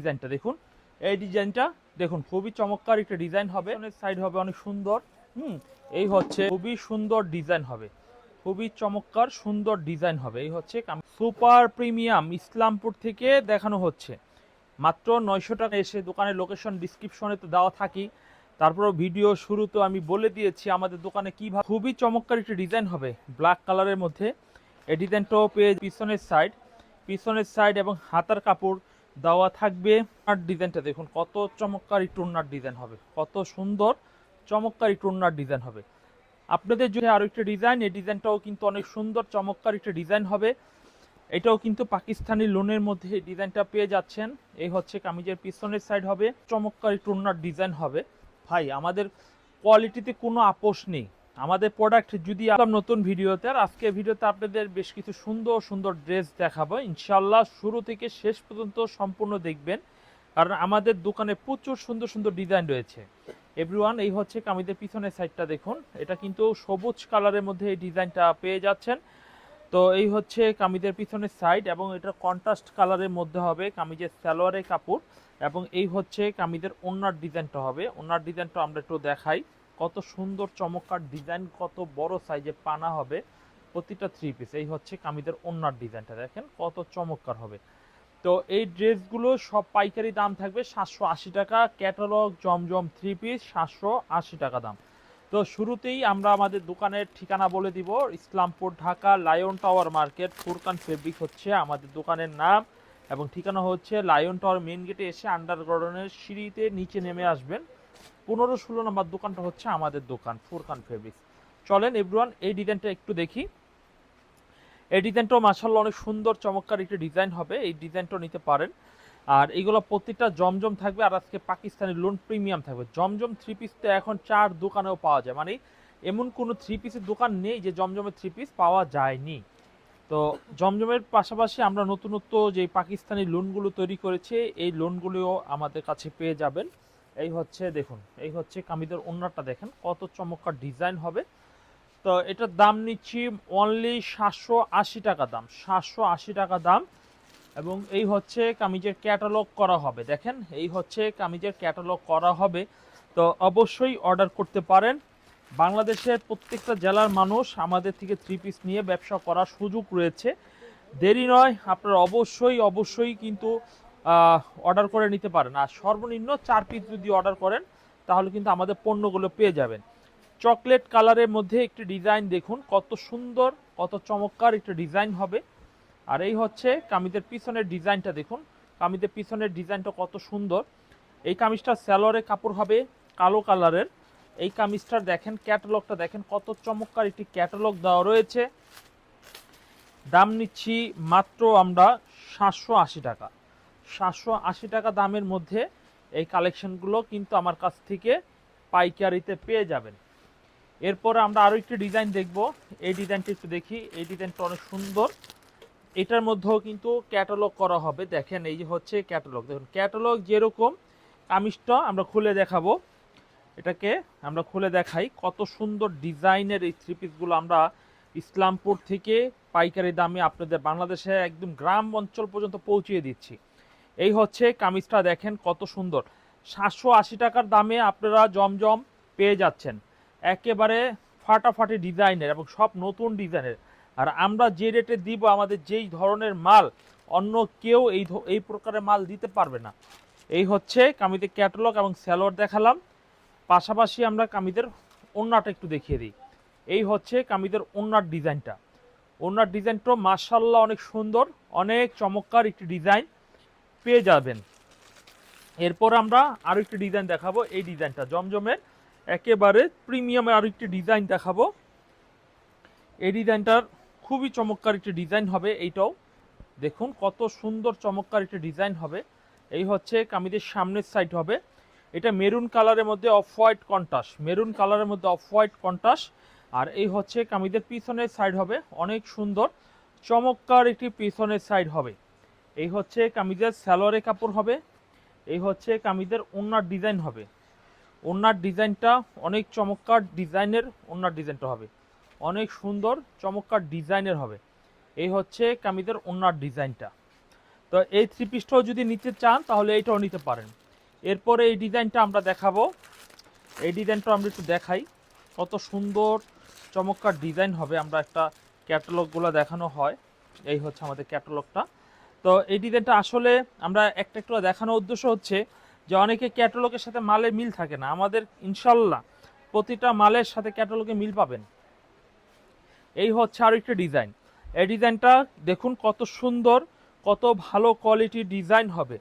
ডিজাইনটা দেখুন। এই ডিজাইনটা দেখুন, খুবই চমৎকার একটা ডিজাইন হবে। অনেক সাইড হবে অনেক সুন্দর। হুম, এই হচ্ছে খুবই সুন্দর ডিজাইন হবে। খুবই চমৎকার সুন্দর ডিজাইন হবে। এই হচ্ছে সুপার প্রিমিয়াম ইসলামপুর থেকে দেখানো হচ্ছে। মাত্র নয়শো টাকা এসে দোকানের লোকেশন ডিসক্রিপশনে তো দেওয়া থাকি। তারপর ভিডিও শুরু তো আমি বলে দিয়েছি আমাদের দোকানে কীভাবে খুবই চমৎকার একটি ডিজাইন হবে। ব্ল্যাক কালারের মধ্যে। এই ডিজাইনটাও পেয়ে পিছনের সাইড পিছনের সাইড এবং হাতার কাপড় দেওয়া থাকবে আর ডিজাইনটা। দেখুন, কত চমৎকার একটু ওনার ডিজাইন হবে। কত সুন্দর, চমৎকার একটু ওনার ডিজাইন হবে। আপনাদের যদি আরও একটা ডিজাইন, এই ডিজাইনটাও কিন্তু অনেক সুন্দর, চমৎকার একটা ডিজাইন হবে। এটাও কিন্তু পাকিস্তানি লোনের মধ্যে ডিজাইনটা পেয়ে যাচ্ছেন। এই হচ্ছে কামিজের পিছনের সাইড হবে। চমৎকার একটু ওনার ডিজাইন হবে। ভাই, আমাদের কোয়ালিটিতে কোনো আপোষ নেই। আমাদের প্রোডাক্ট যদি আপনার নতুন ভিডিওতে, আর আজকে ভিডিওতে আপনাদের বেশ কিছু সুন্দর সুন্দর ড্রেস দেখাবো। ইনশাল্লাহ শুরু থেকে শেষ পর্যন্ত সম্পূর্ণ দেখবেন, কারণ আমাদের দোকানে প্রচুর সুন্দর সুন্দর ডিজাইন রয়েছে। এভরিওয়ান এই হচ্ছে কামিদের পিছনের সাইডটা দেখুন। এটা কিন্তু সবুজ কালারের মধ্যে এই ডিজাইনটা পেয়ে যাচ্ছেন। তো এই হচ্ছে কামিজের পিছনের সাইড এবং এটা কন্ট্রাস্ট কালারের মধ্যে হবে কামিজের সালোয়ারের কাপড় এবং এই হচ্ছে কামিজের ওনার ডিজাইনটা হবে। ওনার ডিজাইনটা আমরা একটু দেখাই। কত সুন্দর চমৎকার ডিজাইন কত বড় সাইজে পানা হবে, প্রতিটা থ্রি পিস এই হচ্ছে কামিদের ওনার ডিজাইনটা দেখেন কত চমৎকার হবে। তো এই ড্রেসগুলো সব পাইকারি দাম থাকবে সাতশো আশি টাকা ক্যাটালগ জমজম থ্রি পিস সাতশো আশি টাকা দাম। তো শুরুতেই আমরা আমাদের দোকানের ঠিকানা বলে দিব, Islampur Dhaka lion tower market Furkan fabric হচ্ছে আমাদের দোকানের নাম এবং ঠিকানা হচ্ছে লায়ন টাওয়ার মেন গেটে এসে আন্ডারগ্রাউন্ডের সিঁড়িতে নিচে নেমে আসবেন। পনেরো ষোলো নম্বর দোকানটা হচ্ছে আমাদের দোকান, ফুরকান ফেব্রিক চলেন এভরিওয়ান এই ডিজাইনটা একটু দেখি। এই ডিজাইনটাও মাসাল্লাহ অনেক সুন্দর, চমৎকার একটি ডিজাইন হবে, এই ডিজাইনটাও নিতে পারেন। আর এইগুলো প্রত্যেকটা জমজম থাকবে, আর আজকে পাকিস্তানি লোন প্রিমিয়াম থাকবে। জমজম থ্রি পিস তো এখন চার দোকানেও পাওয়া যায় মানে এমন কোনো থ্রি পিসের দোকান নেই যে জমজমের থ্রি পিস পাওয়া যায়নি। তো জমজমের পাশাপাশি আমরা নতুনত্ব যে পাকিস্তানি লোনগুলো তৈরি করেছে, এই লোনগুলিও আমাদের কাছে পেয়ে যাবেন। এই হচ্ছে দেখুন, এই হচ্ছে কামিদের ওনারটা দেখেন, কত চমৎকার ডিজাইন হবে। তো এটার দাম নিচ্ছি অনলি সাতশো আশি টাকা দাম, সাতশো আশি টাকা দাম। এবং এই হচ্ছে কামিজের ক্যাটালগ করা হবে, দেখেন, এই হচ্ছে কামিজের ক্যাটালগ করা হবে। তো অবশ্যই অর্ডার করতে পারেন। বাংলাদেশের প্রত্যেকটা জেলার মানুষ আমাদের থেকে থ্রি পিস নিয়ে ব্যবসা করার সুযোগ রয়েছে। দেরি নয়, আপনারা অবশ্যই অবশ্যই কিন্তু অর্ডার করে নিতে পারেন। আর সর্বনিম্ন চার পিস যদি অর্ডার করেন, তাহলে কিন্তু আমাদের পণ্যগুলো পেয়ে যাবেন। চকলেট কালারের মধ্যে একটি ডিজাইন দেখুন, কত সুন্দর, কত চমৎকার একটি ডিজাইন হবে। আর এই হচ্ছে কামিজের পিছনের ডিজাইনটা দেখুন। কামিজের পিছনের ডিজাইনটা কত সুন্দর। এই কামিজটা স্যালোয়ারের কাপড় হবে, কালো কালারের। এই কামিজটার দেখেন ক্যাটালগটা দেখেন, কত চমৎকার একটি ক্যাটালগ দেওয়া রয়েছে। দাম নিচ্ছি মাত্র আমরা সাতশো আশি টাকা। সাতশো আশি টাকা দামের মধ্যে এই কালেকশনগুলো কিন্তু আমার কাছ থেকে পাইকারিতে পেয়ে যাবেন। এরপর আমরা আরও একটি ডিজাইন দেখব। এই ডিজাইনটি একটু দেখি। এই ডিজাইনটা অনেক সুন্দর। এটার মধ্যেও কিন্তু ক্যাটালগ করা হবে। দেখেন, এই যে হচ্ছে ক্যাটালগ দেখুন ক্যাটালগ যেরকম কামিজটা আমরা খুলে দেখাবো। এটাকে আমরা খুলে দেখাই। কত সুন্দর ডিজাইনের এই থ্রি পিসগুলো আমরা ইসলামপুর থেকে পাইকারি দামে আপনাদের বাংলাদেশে একদম গ্রাম অঞ্চল পর্যন্ত পৌঁছিয়ে দিচ্ছি। এই হচ্ছে কামিজটা দেখেন কত সুন্দর। সাতশো আশি টাকার দামে আপনারা জমজম পেয়ে যাচ্ছেন। একেবারে ফাটাফাটি ডিজাইনের এবং সব নতুন ডিজাইনের। আর আমরা যে রেটে দিব আমাদের যেই ধরনের মাল, অন্য কেউ এই এই প্রকারের মাল দিতে পারবে না। এই হচ্ছে কামিদের ক্যাটালগ এবং স্যালোয়ার দেখালাম। পাশাপাশি আমরা কামিদের ওন্নাটা একটু দেখিয়ে দিই। এই হচ্ছে কামিদের ওন্নার ডিজাইনটা। ওন্নার ডিজাইনটা মার্শাল্লাহ অনেক সুন্দর, অনেক চমৎকার একটি ডিজাইন। পেয়ে যাবেন। এরপর আমরা আরও একটি ডিজাইন দেখাবো। এই ডিজাইনটা জমজমের, একেবারে প্রিমিয়ামের আরও একটি ডিজাইন দেখাবো। এই ডিজাইনটার খুবই চমৎকার একটি ডিজাইন হবে এইটাও। দেখুন কত সুন্দর চমৎকার একটি ডিজাইন হবে। এই হচ্ছে কামিদের সামনের সাইড হবে। এটা মেরুন কালারের মধ্যে অফ হোয়াইট কন্টাস মেরুন কালারের মধ্যে অফ হোয়াইট কন্টাস আর এই হচ্ছে কামিদের পিছনের সাইড হবে। অনেক সুন্দর, চমৎকার একটি পিছনের সাইড হবে। এই হচ্ছে কামিজের স্যালোয়ারের কাপড় হবে, এই হচ্ছে কামিজের ওনার ডিজাইন হবে। ওনার ডিজাইনটা অনেক চমৎকার ডিজাইনের ওনার ডিজাইনটা হবে, অনেক সুন্দর চমৎকার ডিজাইনের হবে। এই হচ্ছে কামিজের ওনার ডিজাইনটা। তো এই থ্রি পিসটাও যদি নিতে চান, তাহলে এইটাও নিতে পারেন। এরপরে এই ডিজাইনটা আমরা দেখাবো। এই ডিজাইনটা আমরা একটু দেখাই। কত সুন্দর চমৎকার ডিজাইন হবে, আমরা একটা ক্যাটালগুলো দেখানো হয়। এই হচ্ছে আমাদের ক্যাটালগটা তো এই ডিজাইনটা আসলে আমরা একটা একটু দেখানোর উদ্দেশ্য হচ্ছে যে অনেকে ক্যাটালগের সাথে মালের মিল থাকে না। আমাদের ইনশাল্লাহ প্রতিটা মালের সাথে ক্যাটালগে মিল পাবেন। এই হচ্ছে আর একটা ডিজাইন। এই ডিজাইনটা দেখুন কত সুন্দর, কত ভালো কোয়ালিটির ডিজাইন হবে।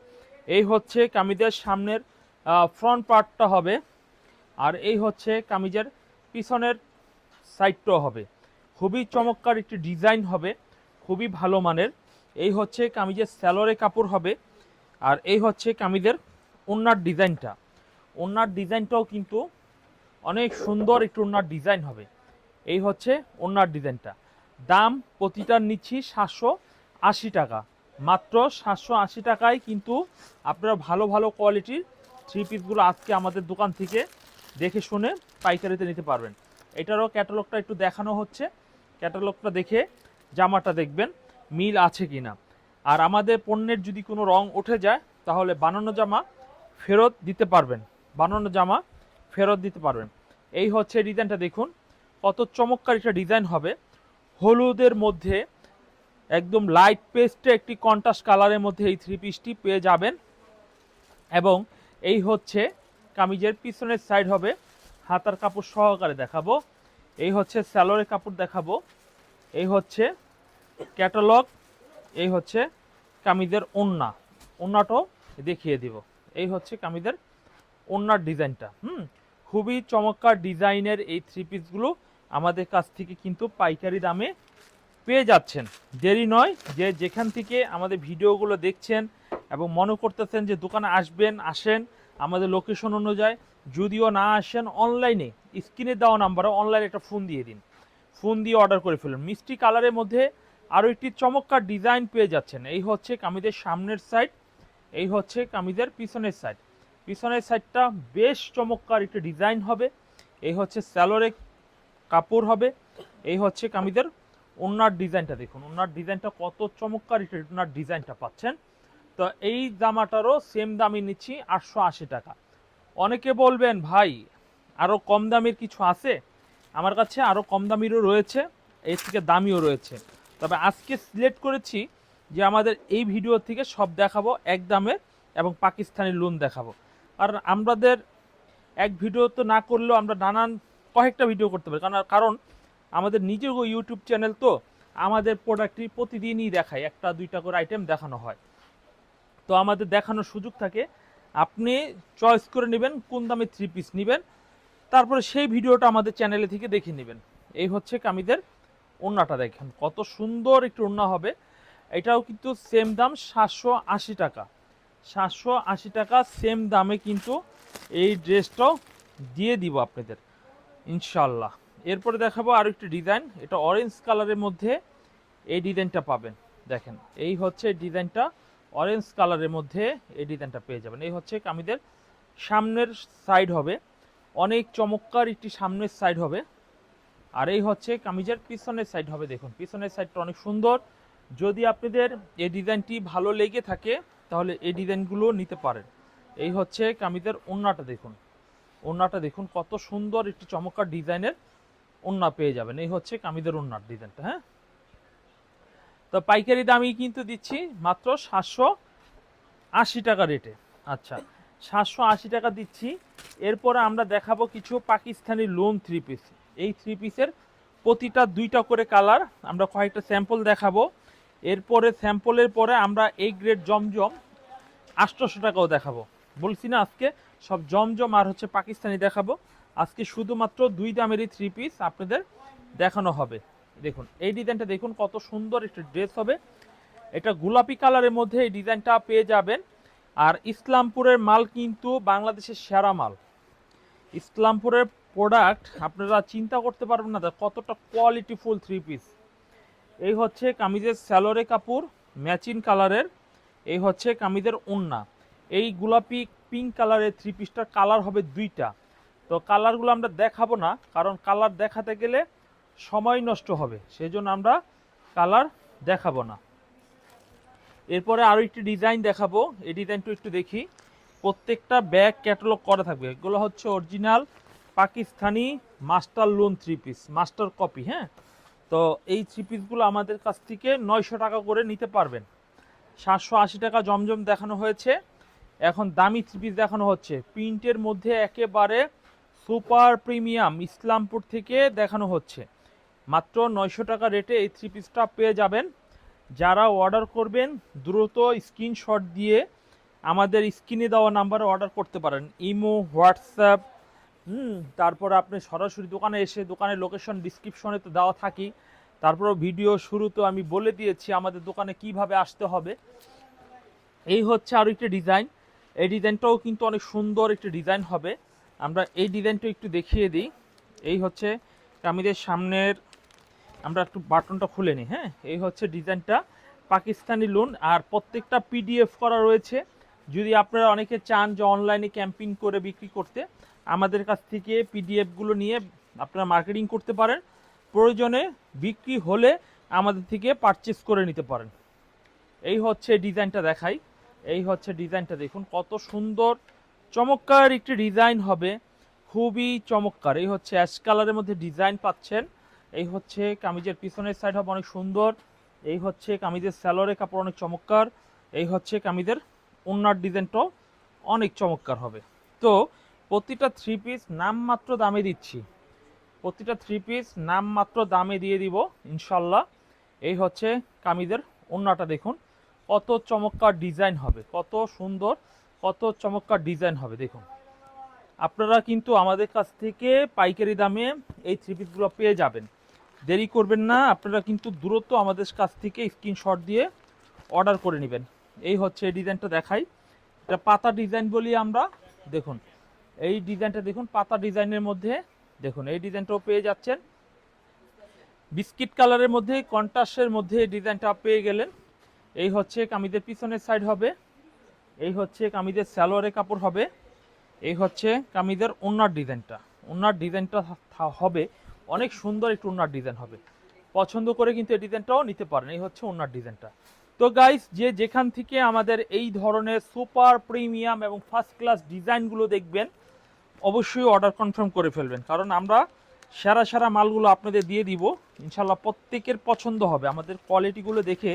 এই হচ্ছে কামিজের সামনের ফ্রন্ট পার্টটা হবে আর এই হচ্ছে কামিজের পিছনের সাইডটাও হবে। খুবই চমৎকার একটি ডিজাইন হবে, খুবই ভালো মানের। এই হচ্ছে কামিজের স্যালোরে কাপড় হবে আর এই হচ্ছে কামিজের ওনার ডিজাইনটা। ওনার ডিজাইনটাও কিন্তু অনেক সুন্দর একটু ওনার ডিজাইন হবে। এই হচ্ছে ওনার ডিজাইনটা। দাম প্রতিটার নিচ্ছি সাতশো আশি টাকা। মাত্র সাতশো আশি টাকায় কিন্তু আপনারা ভালো ভালো কোয়ালিটির থ্রি পিসগুলো আজকে আমাদের দোকান থেকে দেখে শুনে পাইকারিতে নিতে পারবেন। এটারও ক্যাটালগটা একটু দেখানো হচ্ছে। ক্যাটালগটা দেখে জামাটা দেখবেন। মিল আছে কি না আর আমাদের পণ্যের যদি কোনো রং উঠে যায়, তাহলে বানানো জামা ফেরত দিতে পারবেন। বানানো জামা ফেরত দিতে পারবেন। এই হচ্ছে ডিজাইনটা দেখুন। কত চমৎকার একটা ডিজাইন হবে। হলুদের মধ্যে একদম লাইট পেস্টে একটি কন্ট্রাস্ট কালারের মধ্যে এই থ্রি পিসটি পেয়ে যাবেন। এবং এই হচ্ছে কামিজের পিছনের সাইড হবে। হাতার কাপড় সহকারে দেখাবো। এই হচ্ছে স্যালোরের কাপড় দেখাবো। এই হচ্ছে ক্যাটালগ, এই হচ্ছে কামিদের ওন্না। ওন্নাটাও দেখিয়ে দিব। এই হচ্ছে কামিদের ওন্নার ডিজাইনটা। হুম? খুবই চমৎকার ডিজাইনের এই থ্রি পিসগুলো আমাদের কাছ থেকে কিন্তু পাইকারি দামে পেয়ে যাচ্ছেন। দেরি নয় যে যেখান থেকে আমাদের ভিডিওগুলো দেখছেন এবং মনে করতেছেন যে দোকানে আসবেন, আসেন, আমাদের লোকেশন অনুযায়ী যদিও না আসেন অনলাইনে স্ক্রিনে দেওয়া নাম্বারে অনলাইনে একটা ফোন দিয়ে দিন। ফোন দিয়ে অর্ডার করে ফেলুন। মিষ্টি কালারের মধ্যে আরও একটি চমৎকার ডিজাইন পেয়ে যাচ্ছেন। এই হচ্ছে কামিজের সামনের সাইড এই হচ্ছে কামিজের পিছনের সাইড পিছনের সাইডটা বেশ চমৎকার একটি ডিজাইন হবে। এই হচ্ছে স্যালোরে কাপড় হবে। এই হচ্ছে কামিজের ওনার ডিজাইনটা দেখুন। ওনার ডিজাইনটা কত চমৎকার একটি ওনার ডিজাইনটা পাচ্ছেন। তো এই জামাটারও সেম দামই নিচ্ছি আটশো আশি টাকা। অনেকে বলবেন, ভাই আরও কম দামের কিছু আছে? আমার কাছে আরও কম দামিরও রয়েছে, এর থেকে দামিও রয়েছে। তবে আজকে সিলেক্ট করেছি যে আমাদের এই ভিডিও থেকে সব দেখাবো এক দামের এবং পাকিস্তানি লোন দেখাবো। কারণ আমাদের এক ভিডিও তো না করলেও আমরা নানান, কয়েকটা ভিডিও করতে পারি। কারণ কারণ আমাদের নিজের ইউটিউব চ্যানেল তো আমাদের প্রোডাক্টটি প্রতিদিনই দেখায়। একটা, দুইটা করে আইটেম দেখানো হয়। তো আমাদের দেখানোর সুযোগ থাকে। আপনি চয়েস করে নেবেন, কোন দামে থ্রি পিস নেবেন। তারপরে সেই ভিডিওটা আমাদের চ্যানেলে থেকে দেখে নেবেন। এই হচ্ছে কামিদের ওড়নাটা দেখেন, কত সুন্দর একটু ওড়না হবে। এটাও কিন্তু সেম দাম সাতশো আশি টাকা। সাতশো আশি টাকা সেম দামে কিন্তু এই ড্রেসটাও দিয়ে দিব আপনাদের ইনশাল্লাহ এরপরে দেখাবো আরও একটি ডিজাইন, এটা অরেঞ্জ কালারের মধ্যে এই ডিজাইনটা পাবেন। দেখেন, এই হচ্ছে ডিজাইনটা অরেঞ্জ কালারের মধ্যে এই ডিজাইনটা পেয়ে যাবেন। এই হচ্ছে কামিদের সামনের সাইড হবে, অনেক চমৎকার একটি সামনের সাইড হবে। আর এই হচ্ছে কামিজের পিছনের সাইড হবে, দেখুন। পিছনের সাইডটা অনেক সুন্দর। যদি আপনাদের এই ডিজাইনটি ভালো লেগে থাকে, তাহলে এই ডিজাইনগুলো নিতে পারেন। এই হচ্ছে কামিজের ওন্নাটা দেখুন। ওন্নাটা দেখুন, কত সুন্দর একটি চমৎকার ডিজাইনের ওন্না পেয়ে যাবেন। এই হচ্ছে কামিজের ওন্নার ডিজাইনটা হ্যাঁ? তো পাইকারি দামই কিন্তু দিচ্ছি মাত্র সাতশো আশি টাকা রেটে। আচ্ছা সাতশো আশি টাকা দিচ্ছি। এরপরে আমরা দেখাবো কিছু পাকিস্তানি লোন থ্রি পিস এই থ্রি পিসের প্রতিটা দুইটা করে কালার আমরা কয়েকটা স্যাম্পল দেখাবো। এরপরে স্যাম্পলের পরে আমরা এই গ্রেড জমজম আটশোশো টাকাও দেখাবো। বলছি না আজকে সব জমজম আর হচ্ছে পাকিস্তানি দেখাবো। আজকে শুধুমাত্র দুই দামেরই থ্রি পিস আপনাদের দেখানো হবে। দেখুন, এই ডিজাইনটা দেখুন কত সুন্দর একটি ড্রেস হবে। এটা গোলাপি কালারের মধ্যে এই ডিজাইনটা পেয়ে যাবেন। আর ইসলামপুরের মাল কিন্তু বাংলাদেশের সেরা মাল। ইসলামপুরের প্রোডাক্ট আপনারা চিন্তা করতে পারবেন না কতটা কোয়ালিটিফুল থ্রি পিস এই হচ্ছে কামিজের স্যালোরে কাপড় ম্যাচিং কালারের এই হচ্ছে কামিজের ওন্না। এই গোলাপি পিঙ্ক কালারের থ্রি পিসটার কালার হবে দুইটা। তো কালারগুলো আমরা দেখাবো না, কারণ কালার দেখাতে গেলে সময় নষ্ট হবে সেই জন্য আমরা কালার দেখাবো না। এরপরে আরও একটি ডিজাইন দেখাবো, এই ডিজাইনটা একটু দেখি। প্রত্যেকটা ব্যাগ ক্যাটালগ করা থাকবে, এগুলো হচ্ছে original Pakistani master lawn three piece master copy হ্যাঁ? তো এই থ্রি পিসগুলো আমাদের কাছ থেকে নয়শো টাকা করে নিতে পারবেন। সাতশো আশি টাকা জমজম দেখানো হয়েছে। এখন দামি থ্রি পিস দেখানো হচ্ছে। প্রিন্টের মধ্যে একেবারে সুপার প্রিমিয়াম ইসলামপুর থেকে দেখানো হচ্ছে। মাত্র নয়শো টাকা রেটে এই থ্রি পিসটা পেয়ে যাবেন। যারা অর্ডার করবেন, দ্রুত স্ক্রিনশট দিয়ে আমাদের স্ক্রিনে দেওয়া নাম্বারে অর্ডার করতে পারেন। ইমো, হোয়াটসঅ্যাপ হুম, তারপর আপনি সরাসরি দোকানে এসে, দোকানের লোকেশন ডিসক্রিপশনে তো দেওয়া থাকি। তারপর ভিডিও শুরুতে আমি বলে দিয়েছি আমাদের দোকানে কীভাবে আসতে হবে। এই হচ্ছে আরও একটি ডিজাইন এই ডিজাইনটাও কিন্তু অনেক সুন্দর একটি ডিজাইন হবে। আমরা এই ডিজাইনটা একটু দেখিয়ে দিই। এই হচ্ছে কামিজের সামনের, আমরা একটু বাটনটা খুলে নিই হ্যাঁ? এই হচ্ছে ডিজাইনটা পাকিস্তানি লোন আর প্রত্যেকটা পিডিএফ করা রয়েছে। যদি আপনারা অনেকে চান যে অনলাইনে ক্যাম্পিং করে বিক্রি করতে আমাদের কাছ থেকে পিডিএফগুলো নিয়ে আপনারা মার্কেটিং করতে পারেন। প্রয়োজনে বিক্রি হলে আমাদের থেকে পারচেস করে নিতে পারেন। এই হচ্ছে ডিজাইনটা দেখাই। এই হচ্ছে ডিজাইনটা দেখুন, কত সুন্দর, চমৎকার একটি ডিজাইন হবে। খুবই চমৎকার। এই হচ্ছে অ্যাশ কালারের মধ্যে ডিজাইন পাচ্ছেন। এই হচ্ছে কামিজের পিছনের সাইড হবে অনেক সুন্দর। এই হচ্ছে কামিজের স্যালোরে কাপড় অনেক চমৎকার। এই হচ্ছে কামিজের ওনার ডিজাইনটাও অনেক চমৎকার হবে। তো প্রতিটা থ্রি পিস নামমাত্র দামে দিচ্ছি। প্রতিটা থ্রি পিস নামমাত্র দামে দিয়ে দিব, ইনশাল্লাহ। এই হচ্ছে কামিজের ওন্নাটা দেখুন। কত চমৎকার ডিজাইন হবে, কত সুন্দর, কত চমৎকার ডিজাইন হবে, দেখুন। আপনারা কিন্তু আমাদের কাছ থেকে পাইকারি দামে এই থ্রি পিসগুলো পেয়ে যাবেন। দেরি করবেন না, আপনারা কিন্তু দ্রুত আমাদের কাছ থেকে স্ক্রিনশট দিয়ে অর্ডার করে নেবেন। এই হচ্ছে এই ডিজাইনটা দেখাই। এটা পাতা ডিজাইন বলি আমরা, দেখুন। এই ডিজাইনটা দেখুন, পাতা ডিজাইনের মধ্যে। দেখুন, এই ডিজাইনটাও পেয়ে যাচ্ছেন। বিস্কিট কালারের মধ্যে, কন্ট্রাস্টের মধ্যে এই ডিজাইনটা পেয়ে গেলেন। এই হচ্ছে কামিজের পিছনের সাইড হবে। এই হচ্ছে কামিজের স্যালোয়ারের কাপড় হবে। এই হচ্ছে কামিজের ওনার ডিজাইনটা। ওনার ডিজাইনটা হবে। অনেক সুন্দর একটু ওনার ডিজাইন হবে। পছন্দ করে কিন্তু এই ডিজাইনটাও নিতে পারেন। এই হচ্ছে ওনার ডিজাইনটা। তো গাইস যে যেখান থেকে আমাদের এই ধরনের সুপার প্রিমিয়াম এবং ফার্স্ট ক্লাস ডিজাইনগুলো দেখবেন, অবশ্যই অর্ডার কনফার্ম করে ফেলবেন। কারণ আমরা সেরা সেরা মালগুলো আপনাদের দিয়ে দিব। ইনশাল্লাহ প্রত্যেকের পছন্দ হবে। আমাদের কোয়ালিটিগুলো দেখে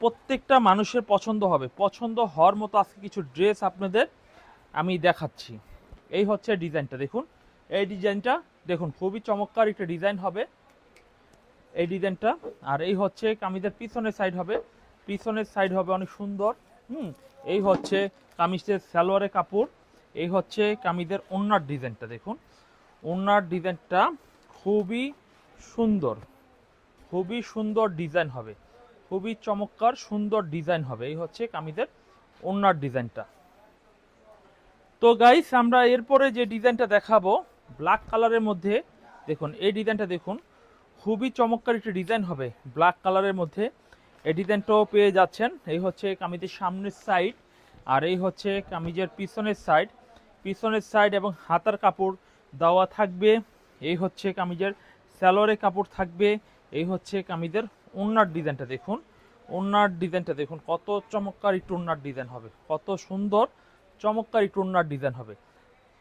প্রত্যেকটা মানুষের পছন্দ হবে। পছন্দ হওয়ার মতো আজকে কিছু ড্রেস আপনাদের আমি দেখাচ্ছি। এই হচ্ছে ডিজাইনটা দেখুন। এই ডিজাইনটা দেখুন, খুবই চমৎকার একটা ডিজাইন হবে। এই ডিজাইনটা আর এই হচ্ছে কামিজের পিছনের সাইড হবে। পিছনের সাইড হবে অনেক সুন্দর, হুম? এই হচ্ছে কামিজের সালোয়ারের কাপড়, এই হচ্ছে কামিজের ওনার ডিজাইনটা দেখুন। ওনার ডিজাইনটা খুবই সুন্দর খুবই সুন্দর ডিজাইন হবে, খুবই চমৎকার সুন্দর ডিজাইন হবে, এই হচ্ছে কামিজের ওনার ডিজাইনটা। তো গাইস আমরা এরপরে যে ডিজাইনটা দেখাবো ব্ল্যাক কালারের মধ্যে, দেখুন, এই ডিজাইনটা দেখুন, খুবই চমৎকার একটি ডিজাইন হবে ব্ল্যাক কালারের মধ্যে। এই ডিজাইনটাও পেয়ে যাচ্ছেন। এই হচ্ছে কামিজের সামনের সাইড আর এই হচ্ছে কামিজের পিছনের সাইড পিছনের সাইড এবং হাতার কাপড় দেওয়া থাকবে। এই হচ্ছে কামিজের স্যালোয়ারের কাপড় থাকবে। এই হচ্ছে কামিজের ওনার ডিজাইনটা দেখুন। ওনার ডিজাইনটা দেখুন। কত চমৎকার একটু ওনার ডিজাইন হবে। কত সুন্দর, চমৎকার একটু ওনার ডিজাইন হবে।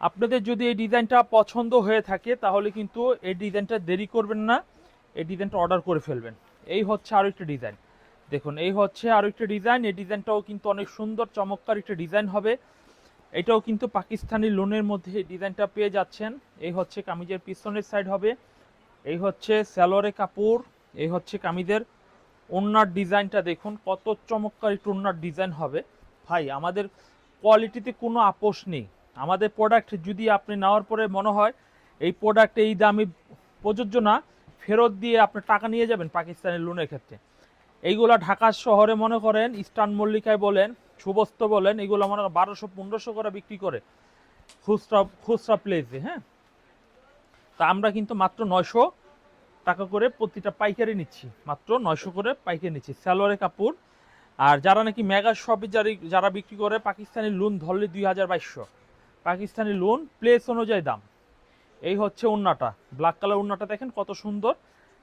আপনাদের যদি এই ডিজাইনটা পছন্দ হয়ে থাকে, তাহলে কিন্তু এই ডিজাইনটা দেরি করবেন না। এই ডিজাইনটা অর্ডার করে ফেলবেন। এই হচ্ছে আরও একটা ডিজাইন দেখুন, এই হচ্ছে আরও একটা ডিজাইন এই ডিজাইনটাও কিন্তু অনেক সুন্দর, চমৎকার একটা ডিজাইন হবে। এটাও কিন্তু পাকিস্তানি লোনের মধ্যে ডিজাইনটা পেয়ে যাচ্ছেন। এই হচ্ছে কামিজের পিছনের সাইড হবে। এই হচ্ছে স্যালোয়ারের কাপড়, এই হচ্ছে কামিজের ওনার ডিজাইনটা দেখুন, কত চমৎকার একটু ওনার ডিজাইন হবে। ভাই, আমাদের কোয়ালিটিতে কোনো আপোষ নেই। আমাদের প্রোডাক্ট যদি আপনি নেওয়ার পরে মনে হয় এই প্রোডাক্ট এই দামে প্রযোজ্য না, ফেরত দিয়ে আপনি টাকা নিয়ে যাবেন পাকিস্তানের লোনের ক্ষেত্রে। এইগুলা ঢাকা শহরে মনে করেন, ইস্টার্ন মল্লিকায় বলেন, সুবস্ত বলেন, এগুলো মনে করেন বারোশো, পনেরোশো করে বিক্রি করে। খুচরা খুচরা প্লেসে হ্যাঁ? তা আমরা কিন্তু মাত্র নয়শো টাকা করে প্রতিটা পাইকারি নিচ্ছি। মাত্র নয়শো করে পাইকারি নিচ্ছি। স্যালোয়ারের কাপড়। আর যারা নাকি মেগা শপে যারা যারা বিক্রি করে, পাকিস্তানি লোন ধরলে দুই হাজার বাইশশো। পাকিস্তানি লোন প্লেস অনুযায়ী দাম। এই হচ্ছে উন্নাটা। ব্ল্যাক কালার উন্নাটা দেখেন কত সুন্দর।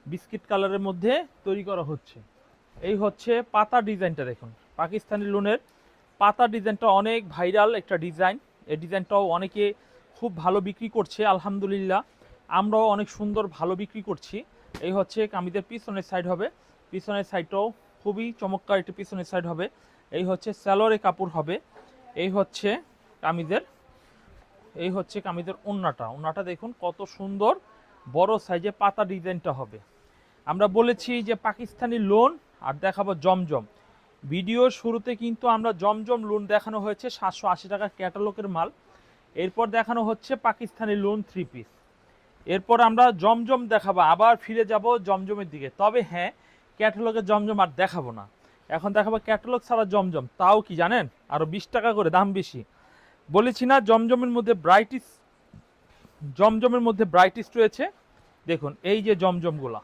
বিস্কিট কালারের মধ্যে তৈরি করা হচ্ছে। এই হচ্ছে পাতা ডিজাইনটা দেখুন। পাকিস্তানি লোনের পাতা ডিজাইনটা অনেক ভাইরাল একটা ডিজাইন। এই ডিজাইনটাও অনেকে খুব ভালো বিক্রি করছে, আলহামদুলিল্লাহ। আমরাও অনেক সুন্দর ভালো বিক্রি করছি। এই হচ্ছে কামিদের পিছনের সাইড হবে। পিছনের সাইডটাও খুবই চমৎকার একটি পিছনের সাইড হবে। এই হচ্ছে স্যালোরে কাপড় হবে। এই হচ্ছে কামিদের এই হচ্ছে কামিদের ওন্নাটা ওন্নাটা দেখুন কত সুন্দর বড় সাইজে পাতা ডিজাইনটা হবে। আমরা বলেছি যে পাকিস্তানি লোন আর দেখাবো জমজম। ভিডিওর শুরুতে কিন্তু আমরা জমজম লোন দেখানো হয়েছে, সাতশো আশি টাকা ক্যাটালগের মাল। এরপর দেখানো হচ্ছে পাকিস্তানি লোন থ্রি পিস এরপর আমরা জমজম দেখাবো, আবার ফিরে যাব জমজমের দিকে। তবে হ্যাঁ ক্যাটালগের জমজম আর দেখাবো না। এখন দেখাবো ক্যাটালগ ছাড়া জমজম। তাও কি জানেন? আরও বিশ টাকা করে দাম বেশি। বলেছি না, জমজমের মধ্যে ব্রাইটিস জমজমের মধ্যে ব্রাইটিস রয়েছে। দেখুন, এই যে জমজমগুলা।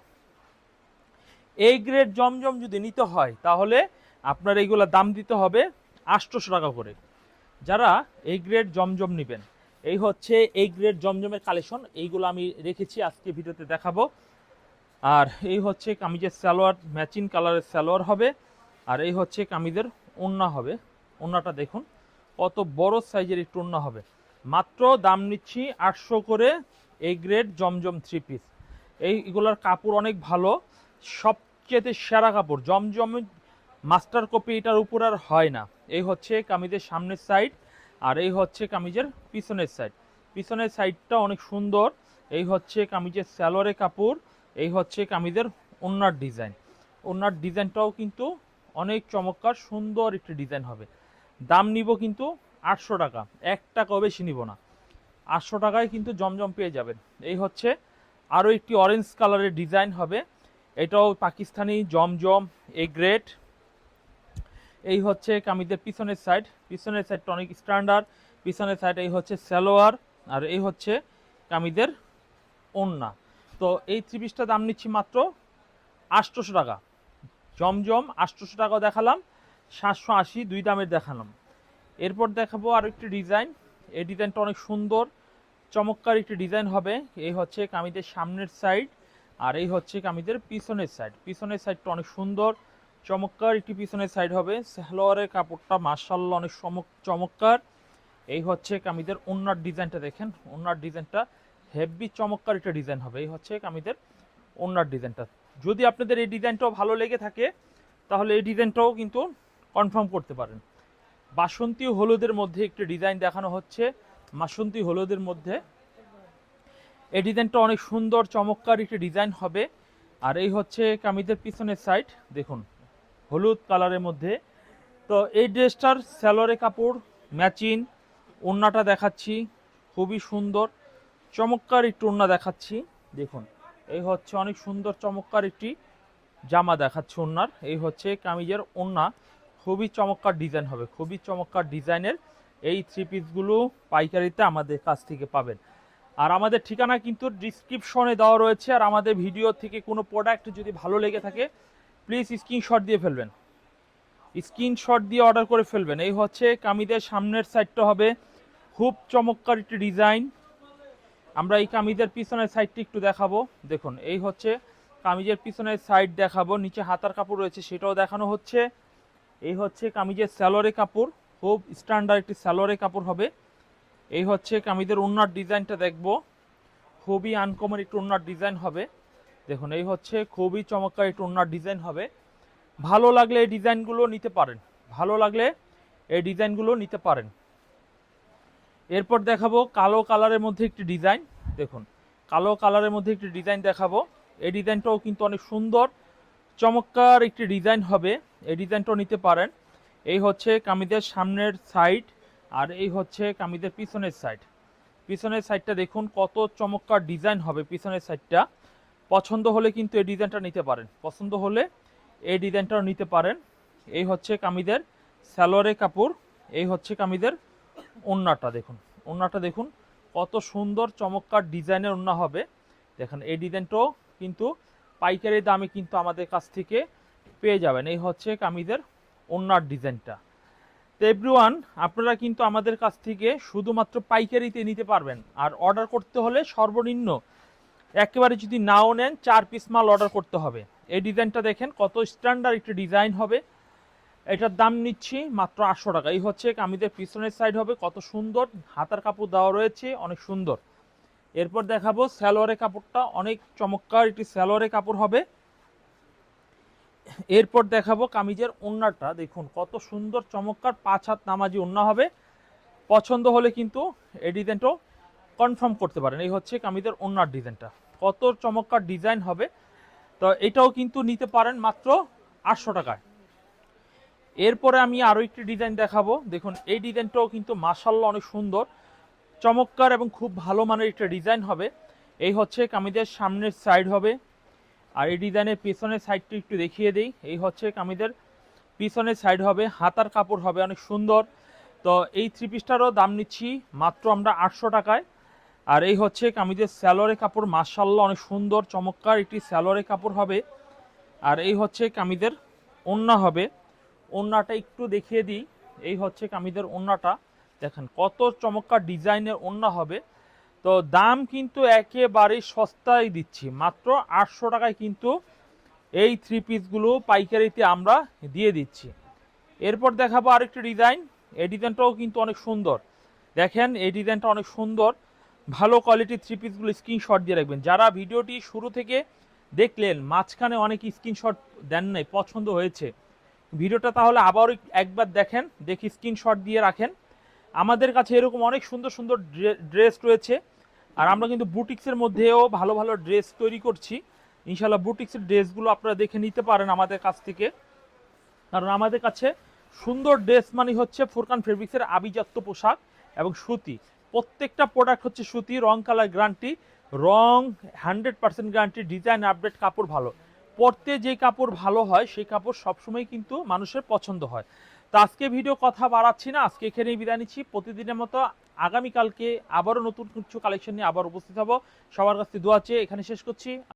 এই গ্রেড জমজম যদি নিতে হয়, তাহলে আপনার এইগুলা দাম দিতে হবে আটশোশো টাকা করে। যারা এই গ্রেড জমজম নেবেন, এই হচ্ছে এই গ্রেড জমজমের কালেকশন, এইগুলো আমি রেখেছি, আজকে ভিডিওতে দেখাবো। আর এই হচ্ছে কামিজের সালোয়ার, ম্যাচিং কালারের সালোয়ার হবে, আর এই হচ্ছে কামিজের ওন্না হবে। ওন্নাটা দেখুন, কত বড় সাইজের একটু ওন্না হবে। মাত্র দাম নিচ্ছি আটশো করে এই গ্রেড জমজম থ্রি পিস এইগুলোর কাপড় অনেক ভালো সবচেয়ে সেরা কাপড়, জমজম মাস্টার কপি এটার উপর আর হয় না। এই হচ্ছে কামিজের সামনের সাইড আর এই হচ্ছে কামিজের পিছনের সাইড পিছনের সাইডটা অনেক সুন্দর। এই হচ্ছে কামিজের স্যালোরে কাপড়, এই হচ্ছে কামিজের ওনার ডিজাইন ওনার ডিজাইনটাও কিন্তু অনেক চমৎকার, সুন্দর একটি ডিজাইন হবে। দাম নিব কিন্তু আটশো টাকা, এক টাকাও বেশি নিব না। আটশো টাকায় কিন্তু জমজম পেয়ে যাবেন। এই হচ্ছে আরও একটি অরেঞ্জ কালারের ডিজাইন হবে। এটাও পাকিস্তানি জমজম এ গ্রেড এই হচ্ছে কামিজের পিছনের সাইড পিছনের সাইডটা অনেক স্ট্যান্ডার্ড পিছনের সাইড এই হচ্ছে স্যালোয়ার আর এই হচ্ছে কামিজের ওন্না। তো এই থ্রি পিসটা দাম নিচ্ছি মাত্র আটশোশো টাকা। জমজম আটশোশো টাকা দেখালাম, সাতশো আশি দুই দামের দেখালাম। এরপর দেখাবো আর একটি ডিজাইন এই ডিজাইনটা অনেক সুন্দর, চমৎকার একটি ডিজাইন হবে। এই হচ্ছে কামিজের সামনের সাইড আর এই হচ্ছে কামিজের পিছনের সাইড পিছনের সাইডটা অনেক সুন্দর, চমৎকার। একটি পিছনের সাইড হবে। সালোয়ারের কাপড়টা মার্শাল্লাহ অনেক চমৎকার। এই হচ্ছে কামিজের ওনার ডিজাইনটা দেখেন। ওনার ডিজাইনটা হেভি চমৎকার একটা ডিজাইন হবে। এই হচ্ছে কামিজের ওনার ডিজাইনটা যদি আপনাদের এই ডিজাইনটাও ভালো লেগে থাকে, তাহলে এই ডিজাইনটাও কিন্তু কনফার্ম করতে পারেন। বাসন্তী হলুদের মধ্যে একটি ডিজাইন দেখানো হচ্ছে। বাসন্তী হলুদের মধ্যে এই ডিজাইনটা অনেক সুন্দর, চমৎকার একটি ডিজাইন হবে। আর এই হচ্ছে কামিজের পিছনের সাইড দেখুন, হলুদ কালারের মধ্যে। তো এই ড্রেসটার স্যালোরে কাপড় ম্যাচিং, ওড়নাটা দেখাচ্ছি, খুবই সুন্দর, চমৎকার একটি ওড়না দেখাচ্ছি। দেখুন, এই হচ্ছে অনেক সুন্দর, চমৎকার একটি জামা দেখাচ্ছে ওড়নার। এই হচ্ছে কামিজের ওড়না, খুবই চমৎকার ডিজাইন হবে, খুবই চমৎকার ডিজাইনের। এই থ্রি পিসগুলো পাইকারিতে আমাদের কাছ থেকে পাবেন। আর আমাদের ঠিকানা কিন্তু ডিসক্রিপশনে দেওয়া রয়েছে, আর আমাদের ভিডিও থেকে কোনো প্রোডাক্ট যদি ভালো লেগে থাকে প্লিজ স্ক্রিনশট দিয়ে ফেলবেন। স্ক্রিনশট দিয়ে অর্ডার করে ফেলবেন। এই হচ্ছে কামিজের সামনের সাইডটা হবে খুব চমৎকার একটি ডিজাইন আমরা এই কামিজের পিছনের সাইডটি একটু দেখাবো। দেখুন, এই হচ্ছে কামিজের পিছনের সাইড দেখাবো। নিচে হাতার কাপড় রয়েছে, সেটাও দেখানো হচ্ছে। এই হচ্ছে কামিজের স্যালোরে কাপড়, খুব স্ট্যান্ডার্ড একটি স্যালোরে কাপড় হবে। এই হচ্ছে কামিদের ওনার ডিজাইনটা দেখব। খুবই আনকমন একটু ওনার ডিজাইন হবে। দেখুন, এই হচ্ছে খুবই চমৎকার একটু ওনার ডিজাইন হবে। ভালো লাগলে এই ডিজাইনগুলো নিতে পারেন। ভালো লাগলে এই ডিজাইনগুলো নিতে পারেন। এরপর দেখাবো কালো কালারের মধ্যে একটি ডিজাইন। দেখুন, কালো কালারের মধ্যে একটি ডিজাইন দেখাবো। এই ডিজাইনটাও কিন্তু অনেক সুন্দর, চমৎকার একটি ডিজাইন হবে। এই ডিজাইনটাও নিতে পারেন। এই হচ্ছে কামিজের সামনের সাইড আর এই হচ্ছে কামিজের পিছনের সাইড পিছনের সাইডটা দেখুন কত চমৎকার ডিজাইন হবে পিছনের সাইডটা পছন্দ হলে কিন্তু এই ডিজাইনটা নিতে পারেন। পছন্দ হলে এই ডিজাইনটাও নিতে পারেন। এই হচ্ছে কামিজের স্যালোরে কাপড়। এই হচ্ছে কামিজের ওন্নাটা দেখুন। ওন্নাটা দেখুন কত সুন্দর চমৎকার ডিজাইনের ওন্না হবে। দেখেন এই ডিজাইনটাও কিন্তু পাইকারি দামে কিন্তু আমাদের কাছ থেকে পেয়ে যাবেন। এই হচ্ছে কামিজের ওন্নার ডিজাইনটা তো এভরিওয়ান আপনারা কিন্তু আমাদের কাছ থেকে শুধুমাত্র পাইকারিতে নিতে পারবেন। আর অর্ডার করতে হলে সর্বনিম্ন একেবারে যদি নাও নেন, চার পিস মাল অর্ডার করতে হবে। এই ডিজাইনটা দেখেন, কত স্ট্যান্ডার্ড একটি ডিজাইন হবে। এটার দাম নিচ্ছি মাত্র আটশো টাকা। এই হচ্ছে কামিজের পিছনের সাইড হবে, কত সুন্দর। হাতার কাপড় দেওয়া রয়েছে, অনেক সুন্দর। এরপর দেখাবো স্যালোয়ারের কাপড়টা, অনেক চমৎকার একটি স্যালোয়ারের কাপড় হবে। এরপর দেখাবো কামিজের ওন্নাটা। দেখুন, কত সুন্দর, চমৎকার, পাঁচ হাত নামাজি ওন্না হবে। পছন্দ হলে কিন্তু এই ডিজাইনটাও কনফার্ম করতে পারেন। এই হচ্ছে কামিজের ওন্নার ডিজাইনটা। কত চমৎকার ডিজাইন হবে। তো এটাও কিন্তু নিতে পারেন মাত্র আটশো টাকায়। এরপরে আমি আরও একটি ডিজাইন দেখাবো। দেখুন, এই ডিজাইনটাও কিন্তু মাসাল্লাহ অনেক সুন্দর, চমৎকার এবং খুব ভালো মানের একটা ডিজাইন হবে। এই হচ্ছে কামিজের সামনের সাইড হবে। আর এই ডিজাইনের পিছনের সাইডটি একটু দেখিয়ে দিই। এই হচ্ছে কামিজের। পিছনের সাইড হবে, হাতার কাপড় হবে, অনেক সুন্দর। তো এই থ্রি পিসটারও দাম নিচ্ছি মাত্র আমরা আটশো টাকায়। আর এই হচ্ছে কামিজের স্যালোয়ারের কাপড় মার্শাল্লাহ অনেক সুন্দর, চমৎকার একটি স্যালোয়ারের কাপড় হবে। আর এই হচ্ছে কামিজের ওন্না হবে। ওন্নাটা একটু দেখিয়ে দিই। এই হচ্ছে কামিজের ওন্নাটা। দেখেন কত চমৎকার ডিজাইনের ওন্না হবে। তো দাম কিন্তু একেবারেই সস্তায় দিচ্ছি। মাত্র আটশো টাকায় কিন্তু এই থ্রি পিসগুলো পাইকারিতে আমরা দিয়ে দিচ্ছি। এরপর দেখাবো আরেকটি ডিজাইন এই ডিজাইনটাও কিন্তু অনেক সুন্দর। দেখেন, এই ডিজাইনটা অনেক সুন্দর। ভালো কোয়ালিটির থ্রি পিসগুলো স্ক্রিনশট দিয়ে রাখবেন। যারা ভিডিওটি শুরু থেকে দেখলেন, মাঝখানে অনেক স্ক্রিনশট দেন নাই, পছন্দ হয়েছে। ভিডিওটা তাহলে আবারও একবার দেখেন, দেখি স্ক্রিনশট দিয়ে রাখেন। আমাদের কাছে এরকম অনেক সুন্দর সুন্দর ড্রেস রয়েছে। আর আমরা কিন্তু বুটিক্সের মধ্যেও ভালো ভালো ড্রেস তৈরি করছি। ইনশাল্লাহ বুটিক্সের ড্রেসগুলো আপনারা দেখে নিতে পারেন আমাদের কাছ থেকে। কারণ আমাদের কাছে সুন্দর ড্রেস মানে হচ্ছে ফুরকান ফেব্রিক্সের আবিজাত্য পোশাক এবং সুতি। প্রত্যেকটা প্রোডাক্ট হচ্ছে সুতি, রং কালার গ্যারান্টি রং hundred percent guarantee design update কাপড় ভালো। পরতে যে কাপড় ভালো হয়, সেই কাপড় সবসময় কিন্তু মানুষের পছন্দ হয়। তো আজকে ভিডিও কথা বাড়াচ্ছি না, আজকে এখানেই বিদায় নিচ্ছি। প্রতিদিনের মতো আগামীকালকে আবারও নতুন কিছু কালেকশন নিয়ে আবার উপস্থিত হব। সবার কাছে দোয়া চেয়ে এখানে শেষ করছি।